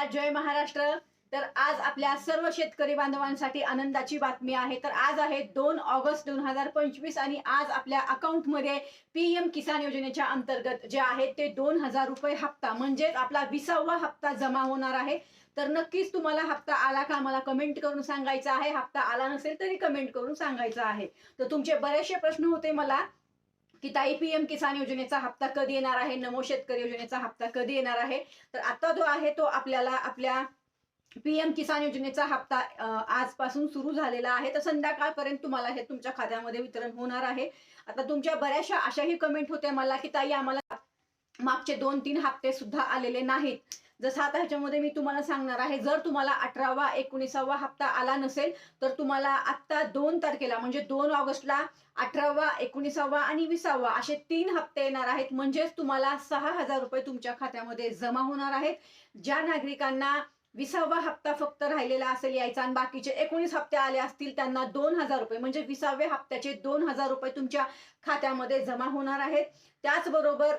नमस्कार जय महाराष्ट्र. तर आज आपल्या सर्व शेतकरी बांधवांसाठी आनंदाची बातमी आहे. तर आज आहे दोन ऑगस्ट दोन हजार पंचवीस आणि आज आपल्या अकाउंटमध्ये पीएम किसान योजनेच्या अंतर्गत जे आहे ते दोन हजार रुपये हप्ता म्हणजेच आपला विसावा हप्ता जमा होणार आहे. तर नक्कीच तुम्हाला हप्ता आला का मला कमेंट करून सांगायचा आहे. हप्ता आला नसेल तरी कमेंट करून सांगायचं आहे. तर तुमचे बरेचसे प्रश्न होते मला. की ताई पी एम किसान योजनेचा हप्ता कधी येणार आहे? नमो शेतकरी योजनेचा हप्ता कधी येणार आहे? तर आता जो आहे तो आपल्याला आपल्या पीएम किसान योजनेचा हप्ता आजपासून सुरू झालेला आहे. तर संध्याकाळपर्यंत तुम्हाला हे तुमच्या खात्यामध्ये वितरण होणार आहे. आता तुमच्या बऱ्याचशा अशाही कमेंट होत्या मला की ताई आम्हाला मागचे दोन तीन हप्ते सुद्धा आलेले नाहीत. जसं आता ह्याच्यामध्ये मी तुम्हाला सांगणार आहे जर तुम्हाला अठरावा एकोणीसावा हप्ता आला नसेल तर तुम्हाला आत्ता दोन तारखेला म्हणजे दोन ऑगस्टला अठरावा एकोणीसावा आणि विसावा असे तीन हप्ते येणार आहेत. म्हणजेच तुम्हाला सहा हजार रुपये तुमच्या खात्यामध्ये जमा होणार आहेत. ज्या नागरिकांना विसावा हप्ता फक्त राहिलेला असेल यायचा आणि बाकीचे एकोणीस हप्ते आले असतील त्यांना दोन हजार रुपये म्हणजे विसाव्या हप्त्याचे दोन हजार रुपये तुमच्या खात्यामध्ये जमा होणार आहेत. त्याचबरोबर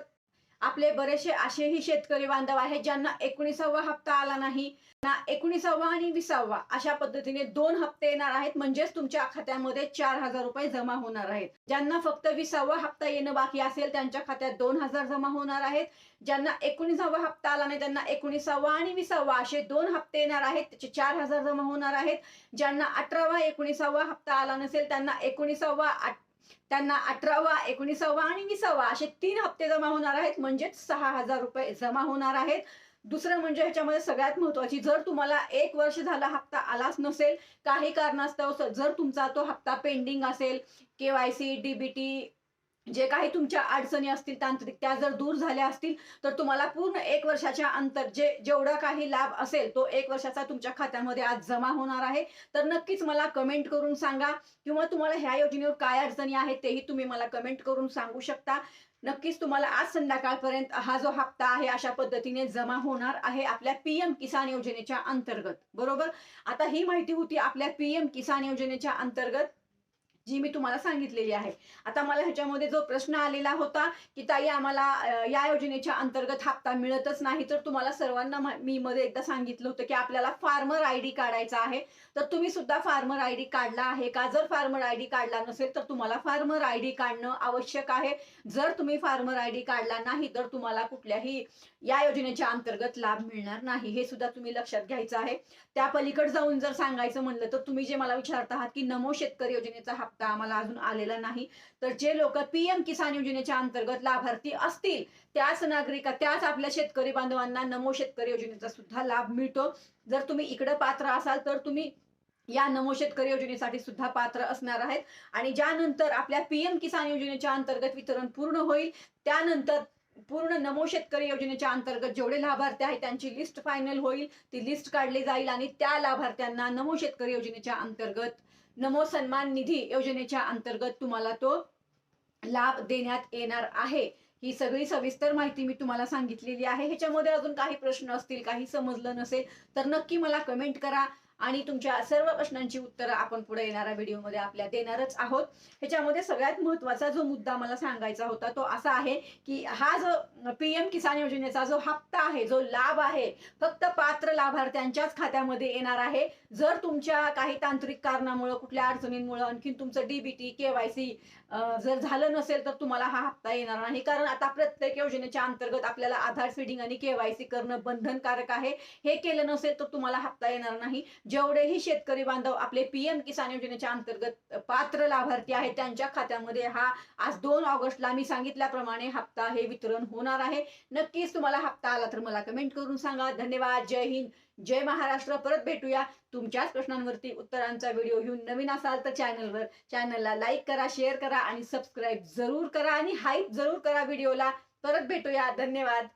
आपले बरेचसे असेही शेतकरी बांधव आहेत ज्यांना एकोणीसावा हप्ता आला नाही. ना एकोणीसावा आणि विसावा अशा पद्धतीने दोन हप्ते येणार आहेत. म्हणजेच तुमच्या खात्यामध्ये चार हजार रुपये जमा होणार आहेत. ज्यांना फक्त विसावा हप्ता येणं बाकी असेल त्यांच्या खात्यात दोन हजार जमा होणार आहेत. ज्यांना एकोणीसावा हप्ता आला नाही त्यांना एकोणीसावा आणि विसावा असे दोन हप्ते येणार आहेत. त्याचे चार हजार जमा होणार आहेत. ज्यांना अठरावा एकोणीसावा हप्ता आला नसेल त्यांना एकोणीसावा त्यांना अठरावा एकोणीसावा आणि विसावा असे तीन हप्ते जमा होणार आहेत. म्हणजेच सहा हजार रुपये जमा होणार आहेत. दुसरं म्हणजे ह्याच्यामध्ये सगळ्यात महत्वाची जर तुम्हाला एक वर्ष झाला हप्ता आलाच नसेल काही कारणास्तव जर तुमचा तो हप्ता पेंडिंग असेल के वाय सी डीबीटी जे काही तुमच्या अडचणी असतील तांत्रिक त्या जर दूर झाल्या असतील तर तुम्हाला पूर्ण एक वर्षाच्या अंतर जे जेवढा काही लाभ असेल तो एक वर्षाचा तुमच्या खात्यामध्ये आज जमा होणार आहे. तर नक्कीच मला कमेंट करून सांगा किंवा तुम्हाला ह्या योजनेवर काय अडचणी आहेत तेही तुम्ही मला कमेंट करून सांगू शकता. नक्कीच तुम्हाला आज संध्याकाळपर्यंत हा जो हप्ता आहे अशा पद्धतीने जमा होणार आहे आपल्या पीएम किसान योजनेच्या अंतर्गत. बरोबर? आता ही माहिती होती आपल्या पीएम किसान योजनेच्या अंतर्गत. जी मी तुम्हाला सांगितलेली आहे. आता मला ह्याच्यामध्ये जो प्रश्न आलेला होता की ताई आम्हाला या योजनेच्या अंतर्गत हप्ता मिळतच नाही तर तुम्हाला सर्वांना मी मध्ये एकदा सांगितलं होतं की आपल्याला फार्मर आय डी काढायचा आहे. तर तुम्ही सुद्धा फार्मर आय डी काढला आहे का? जर फार्मर आय डी काढला नसेल तर तुम्हाला फार्मर आय डी काढणं आवश्यक आहे. जर तुम्ही फार्मर आय डी काढला नाही तर तुम्हाला कुठल्याही या योजनेच्या अंतर्गत लाभ मिळणार नाही. हे सुद्धा तुम्ही लक्षात घ्यायचं आहे. त्या पलीकडे जाऊन जर सांगायचं म्हणलं तर तुम्ही जे मला विचारत आहात की नमो शेतकरी योजनेचा हप्ता आम्हाला अजून आलेला नाही. तर जे लोक पीएम किसान योजनेच्या अंतर्गत लाभार्थी असतील त्याच नागरिका त्याच आपल्या शेतकरी बांधवांना नमो शेतकरी योजनेचा सुद्धा लाभ मिळतो. जर तुम्ही इकडे पात्र असाल तर तुम्ही या नमो शेतकरी योजनेसाठी सुद्धा पात्र असणार आहेत. आणि ज्यानंतर आपल्या पीएम किसान योजनेच्या अंतर्गत वितरण पूर्ण होईल त्यानंतर पूर्ण नमो शेतकरी योजनेच्या अंतर्गत जेवढे लाभार्थी आहेत त्यांची लिस्ट फायनल होईल. ती लिस्ट काढली जाईल आणि त्या लाभार्थ्यांना नमो शेतकरी योजनेच्या अंतर्गत नमो सन्मान निधी योजनेच्या अंतर्गत तुम्हाला तो लाभ देण्यात येणार आहे. ही सगळी सविस्तर माहिती मी तुम्हाला सांगितलेली आहे. ह्याच्यामध्ये अजून काही प्रश्न असतील काही समजलं नसेल तर नक्की मला कमेंट करा. आणि तुमच्या सर्व प्रश्नांची उत्तरं आपण पुढे येणाऱ्या व्हिडिओमध्ये आपल्या देणारच आहोत. ह्याच्यामध्ये सगळ्यात महत्त्वाचा जो मुद्दा मला सांगायचा होता तो असा आहे की हा जो पी एम किसान योजनेचा जो हप्ता आहे जो लाभ आहे फक्त पात्र लाभार्थ्यांच्याच खात्यामध्ये येणार आहे. जर तुमच्या काही तांत्रिक कारणामुळं कुठल्या अडचणींमुळं आणखीन तुमचं डीबीटी केवायसी जर झालं नसेल तर तुम्हाला हा हप्ता येणार नाही. कारण आता प्रत्येक योजनेच्या अंतर्गत आपल्याला आधार फीडिंग आणि केवायसी करणं बंधनकारक आहे. हे केलं नसेल तर तुम्हाला हप्ता येणार नाही. जेवढेही शेतकरी बांधव आपले पीएम किसान योजनेच्या अंतर्गत पात्र लाभार्थी आहेत त्यांच्या खात्यामध्ये हा आज दोन ऑगस्टला मी सांगितल्याप्रमाणे हप्ता हे वितरण होणार आहे. नक्कीच तुम्हाला हप्ता आला तर मला कमेंट करून सांगा. धन्यवाद. जय हिंद. जय महाराष्ट्र. परत भेटूया तुमच्याच प्रश्नांवरती उत्तरांचा व्हिडिओ घेऊन. नवीन असाल तर चॅनलवर चॅनलला लाईक करा शेअर करा आणि सबस्क्राईब जरूर करा आणि हाईप जरूर करा व्हिडिओला. परत भेटूया. धन्यवाद.